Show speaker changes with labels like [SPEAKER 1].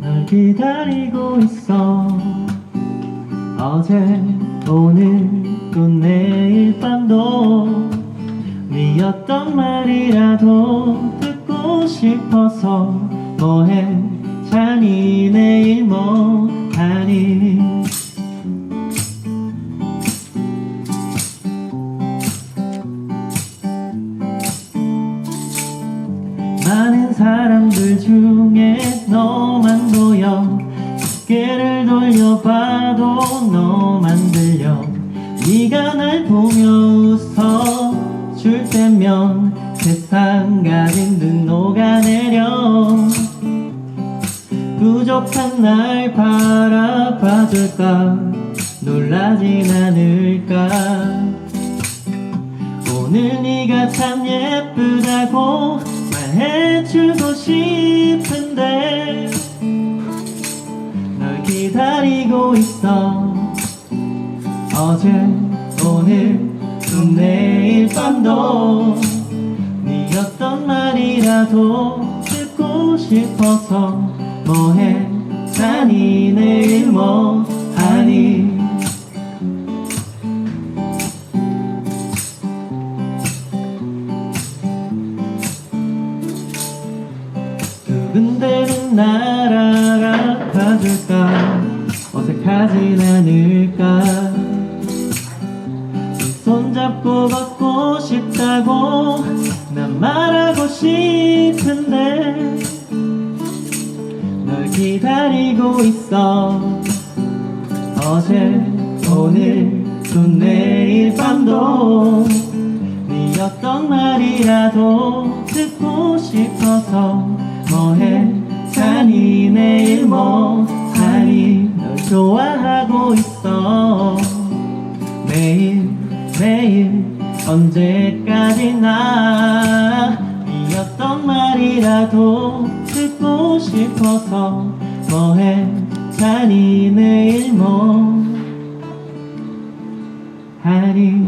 [SPEAKER 1] 널 기다리고 있어. 어제 오늘 또 내일 밤도 미었던 말이라도 듣고 싶어서 뭐해? 잔인해 뭐 하니? 사람들 중에 너만 보여. 어깨를 돌려봐도 너만 들려. 네가 날 보며 웃어 줄 때면 세상 가진 듯 녹아내려. 부족한 날 바라봐줄까? 놀라진 않을까? 오늘 네가 참 예쁘다고 말 해주고 싶은데 널 기다리고 있어. 어제 오늘 또 내일 밤도 네 어떤 말이라도 듣고 싶어서 뭐해? 자니 내일 뭐 하니 날 알아봐줄까? 어색하진 않을까? 손잡고 걷고 싶다고 난 말하고 싶은데 널 기다리고 있어. 어제 오늘 또 내일 밤도 네 어떤 말이라도 듣고 싶어서 뭐해 내일 뭐하니 널 좋아하고 있어. 매일 매일 언제까지나 네 어떤 말이라도 듣고 싶어서 뭐해? 자니 내일 뭐 하니